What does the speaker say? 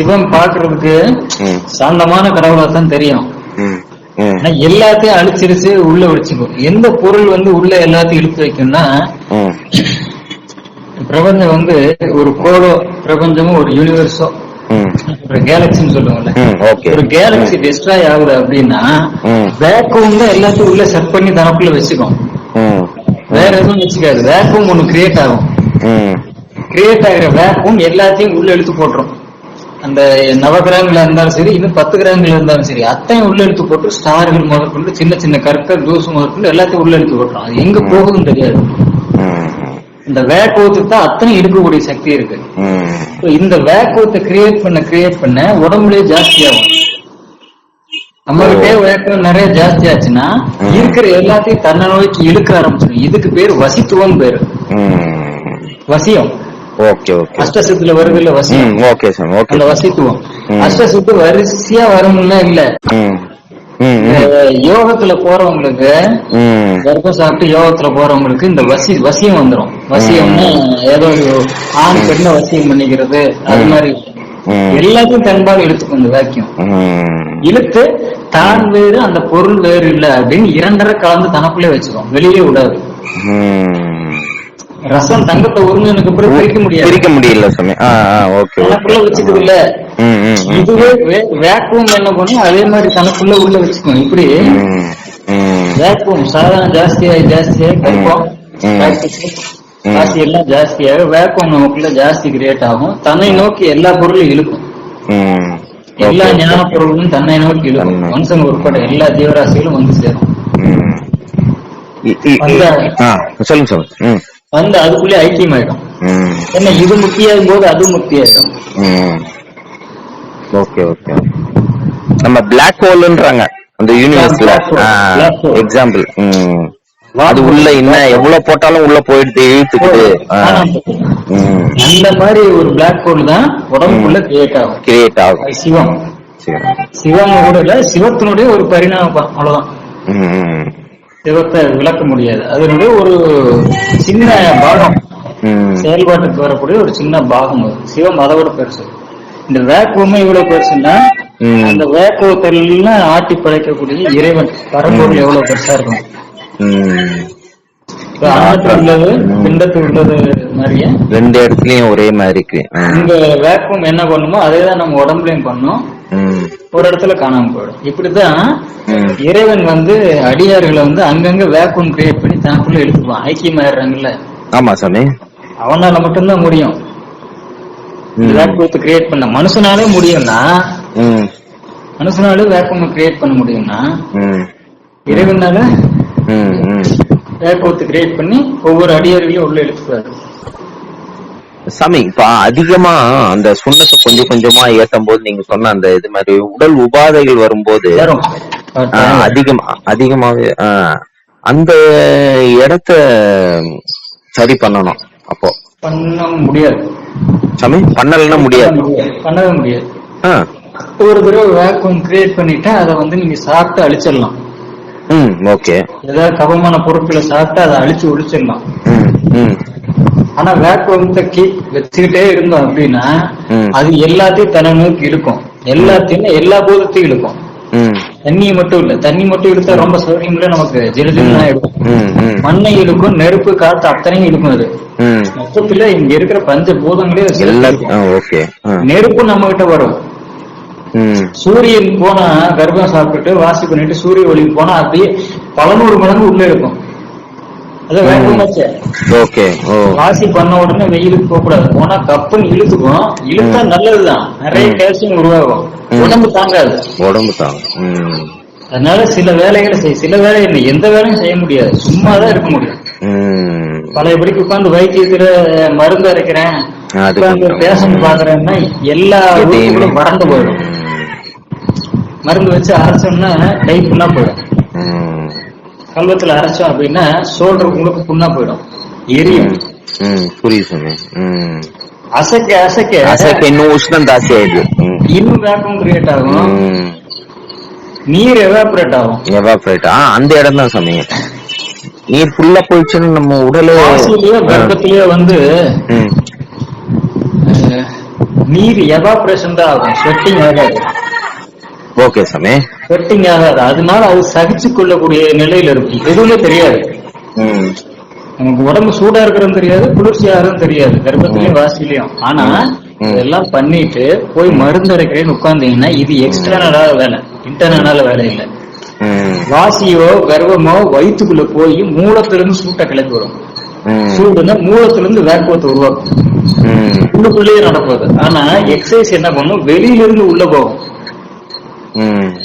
சிவன் பாக்குறதுக்கு சாந்தமான கடவுளா தான் தெரியும் ஆனா எல்லாத்தையும் அழிச்சிருச்சு உள்ள வச்சுக்கும் எந்த பொருள் வந்து உள்ள எல்லாத்தையும் இழுத்து வைக்கும்னா பிரபஞ்சம் வந்து ஒரு கோளோ பிரபஞ்சமும் ஒரு யூனிவர்ஸோ கேலக்சின்னு சொல்லுவோம்ல. ஒரு கேலக்சி டெஸ்ட்ராய் ஆகுது அப்படின்னா ம். வேக்கூம் தான் எல்லாத்தையும் உள்ள செட் பண்ணி தனக்குள்ள வச்சுக்கும். வேற எதுவும் வச்சுக்காது. வேக்கூம் ஒண்ணு கிரியேட் ஆகும். கிரியேட் ஆகிற வேக்கூம் எல்லாத்தையும் உள்ள இழுத்து போட்டுரும். அந்த நவகிரகங்களா இருந்தாலும் சரி இன்னும் பத்து கிரகங்கள் இருந்தாலும் சரி அத்தையும் உள்ள இழுத்து போட்டு ஸ்டார்கள் முதற்கொண்டு சின்ன சின்ன கற்கள் தூசு முதற்கொண்டு எல்லாத்தையும் உள்ள இழுத்து போட்டுரும். அது எங்க போகுதுன்னு தெரியாது. இந்த வேக்குவத்துக்கு தான் அத்தனை இழுக்கக்கூடிய சக்தி இருக்கு. இந்த வேக்குவத்தை கிரியேட் பண்ண கிரியேட் பண்ண உடம்புலயே ஜாஸ்தியாகும் நம்மகிட்டே வேக்கம் நிறைய ஜாஸ்தி ஆச்சுன்னா. இருக்கிற எல்லாத்தையும் தன்னை நோக்கி இழுக்க ஆரம்பிச்சிடும். இதுக்கு பேர் வசித்துவம் பேரு. வசியம். ஓகே ஓகே அஷ்டசித்துல வருது இல்ல வசியம் ம் ஓகே சார் ஓகே அந்த வசித்துவம். அஷ்டசித்து வரிசையா வரும்னா இல்ல. யோகத்துல போறவங்களுக்கு கர்ப்பம் சாப்பிட்டு யோகத்துல போறவங்களுக்கு இந்த வசி வசியம் வந்துரும். வசியம்னா ஏதோ ஒரு ஆண் பெண்ணை வசியம் பண்ணிக்கிறது அது மாதிரி. எல்லாத்தையும் தன்பால் இழுத்துக்கும் இந்த வாக்கியம். இழுத்து தான் வேறு அந்த பொருள் வேறு இல்ல அப்படின்னு இரண்டரை கலந்து தனக்குள்ளே வச்சிரும். வெளியே விடாது. ரசம் தங்கத்தை உறிஞ்சதுக்கு பிறகு பிரிக்க முடியாது. பிரிக்க முடியல சாமி ஆ ஓகே தனக்குள்ள வச்சுக்குது இல்ல. இதுவே வேக்குவம் என்ன பண்ணும்? அதே மாதிரி தனக்குள்ள உள்ள வச்சுக்கும் இப்படி ம் ம். வேக்குவம் சாதாரண ஜாஸ்தியாகி ஜாஸ்தியாகி கற்பம். காசு எல்லாம் ஜாஸ்தியாக வேக்குவம் நமக்குள்ள ஜாஸ்தி கிரியேட் ஆகும். தன்னை நோக்கி எல்லா பொருளும் இழுக்கும். எல்லா. ஞான பொருளும் தன்னை நோக்கி இழுக்கும். மனுஷங்க உட்பட எல்லா ஜீவராசிகளும் வந்து சேரும். சொல்லுங்க. ம். வந்து அதுக்குள்ளே ஐக்கியமாயிடும். ம். என்ன இது முக்கியாகும் போது அது முக்கியாயிடும் ம். Okay okay. நம்ம பிளாக் ஹோல்ன்றாங்க அந்த யூனிவர்ஸ்ல. எக்ஸாம்பிள் அது உள்ள என்ன எவ்வளவு போட்டாலும் உள்ள போயிடுது இழுத்துக்குது. அந்த மாதிரி ஒரு பிளாக் ஹோல் தான் உடம்புக்குள்ள கிரியேட் ஆகும். கிரியேட் ஆகும். சிவம். சிவம். கூட இல்ல சிவத்தினுடைய ஒரு பரிணாமம் அவ்வளவுதான். சிவத்தை விளக்க முடியாது. அதனுடைய ஒரு சின்ன பாகம். செயல்பாட்டுக்கு வரக்கூடிய ஒரு சின்ன பாகம் அது. சிவம் அதை விட பெருசு இந்த வேக்குவமே இவ்வளவு பெருசுன்னா. அந்த வேக்குவத்தெல்லாம் ஆட்டி படைக்கக்கூடிய இறைவன் பரம்பொருள் எவ்வளவு பெருசா இருக்கும். ரெண்டு இடத்துலயும் ஒரே மாதிரி இருக்கு ம். இந்த வேக்குவம் என்ன பண்ணுமோ அதே தான் நம்ம உடம்புலயும் பண்ணும். ஒரு இடத்துல காணாம போயிடும். இப்படிதான். இறைவன் வந்து அடியார்களை வந்து அங்கங்க வேக்குவம் கிரியேட் பண்ணி தனக்குள்ள எடுத்துக்குவான் ஐக்கியமாயிடுறாங்கல்ல ஆமா சாமி. அவனால மட்டும்தான் முடியும். ம். வேக்குவத்தை கிரியேட் பண்ண மனுஷனாலே முடியும்னா ம். மனுஷனாலே வேக்குவம் கிரியேட் பண்ண முடியும்னா இறைவனால ம் வேக்குவத்தை கிரியேட் பண்ணி ஒவ்வொரு அடியார்களையும் உள்ள எடுத்துக்குவாரு சாமி இப்ப அதிகமா அந்த சுண்ணத்தை கொஞ்சம் கொஞ்சமா ஏத்தும் போது நீங்க சொன்ன அந்த இது மாதிரி உடல் உபாதைகள் வரும்போது அதிகம் அதிகமாவே அந்த இடத்த சரி பண்ணணும் அப்போ. பண்ண முடியாது. சாமி பண்ணலன்னா முடியாது. பண்ணவே முடியாது. ஒரு தடவை வேக்குவம் கிரியேட் பண்ணிட்டா அதை வந்து நீங்க சாப்பிட்டு அழிச்சிடலாம். ஓகே. ஏதாவது கபமான பொருட்களை சாப்பிட்டு அதை அழிச்சு ஒழிச்சிடலாம். ஆனா வேக்குவத்தை கீப் வச்சுக்கிட்டே இருந்தோம் அப்படின்னா. அது எல்லாத்தையும் நோக்கி இழுக்கும். எல்லாத்தையும் எல்லா பூதத்தையும் இழுக்கும். தண்ணியை மட்டும் இல்ல தண்ணி மட்டும் இழுத்தா ரொம்ப சௌகரியம்ல நமக்கு ஜிலுஜிலுன்னு ஆயிடும் ம் ம். மண்ணை இழுக்கும் நெருப்பு காத்து அத்தனையும் இழுக்கும் அது. மொத்தத்துல இங்க இருக்கிற பஞ்ச பூதங்களே நெருப்பு நம்ம கிட்ட வரும். சூரியன் போனா கர்ப்பம் சாப்பிட்டுட்டு வாசி பண்ணிட்டு சூரிய ஒளி போனா அப்படியே பல நூறு மடங்கு உள்ள இருக்கும். வாசி பண்ண உடனே வெயிலுக்கு போக கூடாது. போனா கப்புன்னு இழுத்துக்கும். இழுத்தா நல்லதுதான். நிறைய. கேல்சியம் உருவாகும். உடம்பு தாங்காது. உடம்பு தாங்க ம். அதனால சில வேலைகளை செய் சில வேலை இல்லை. எந்த வேலையும் செய்ய முடியாது. சும்மா தான் இருக்க முடியும். பழையபடிக்கு உட்கார்ந்து வைத்தியத்துல மருந்து அரைக்கிறேன். பேஷண்ட் பாக்குறேன்னா எல்லா வறண்டு போயிடும். மருந்து வச்சு அரைச்சோம்னா கை புண்ணா போயிடும். கல்வத்துல அரைச்சோம் அப்படின்னா சோல்டர் உங்களுக்கு புண்ணா போயிடும். எரியும். புரியுது அசைக்க அசைக்க. அசைக்க இன்னும் உஷ்ணம் ஜாஸ்தி ஆயிடுது. இன்னும் வேக்கம் கிரியேட் ஆகும். நீர் எவாபரேட் ஆகும். எவாப்ரேட் ஆ அந்த இடம் தான் சாமி. நீர் ஃபுல்லா போயிடுச்சுன்னு நம்ம உடலே கர்ப்பத்திலேயே வந்து நீர் எவாபரேஷன் தான் ஆகும். ஸ்வெட்டிங் ஆகாது. ஓகே சாமி. ஸ்வெட்டிங் ஆகாது. அதனால அது சகிச்சு கொள்ளக்கூடிய நிலையில இருக்கும். எதுவுமே தெரியாது. நமக்கு உடம்பு சூடா இருக்கிறதும் தெரியாது குளிர்ச்சியா இருக்கிறதும் தெரியாது. கர்ப்பத்திலயும் வாசிலையும். ஆனா. இதெல்லாம் பண்ணிட்டு போய் மருந்து அரைக்கிறேன்னு உட்கார்ந்தீங்கன்னா இது எக்ஸ்டர்னலா வேலை. இன்டர்னலால வேலை இல்லை. வாசியோ கர்வமோ வயிற்றுக்குள்ள போய் மூலத்துல இருந்து சூட்டை கிளப்பி வரும் சூடுன்னா மூலத்துல இருந்து வேக்குவத்தை உருவாக்கும். உள்ளுக்குள்ளேயே நடப்பது. ஆனா எக்ஸசைஸ் என்ன பண்ணும்? வெளியில இருந்து உள்ள போகும். 嗯。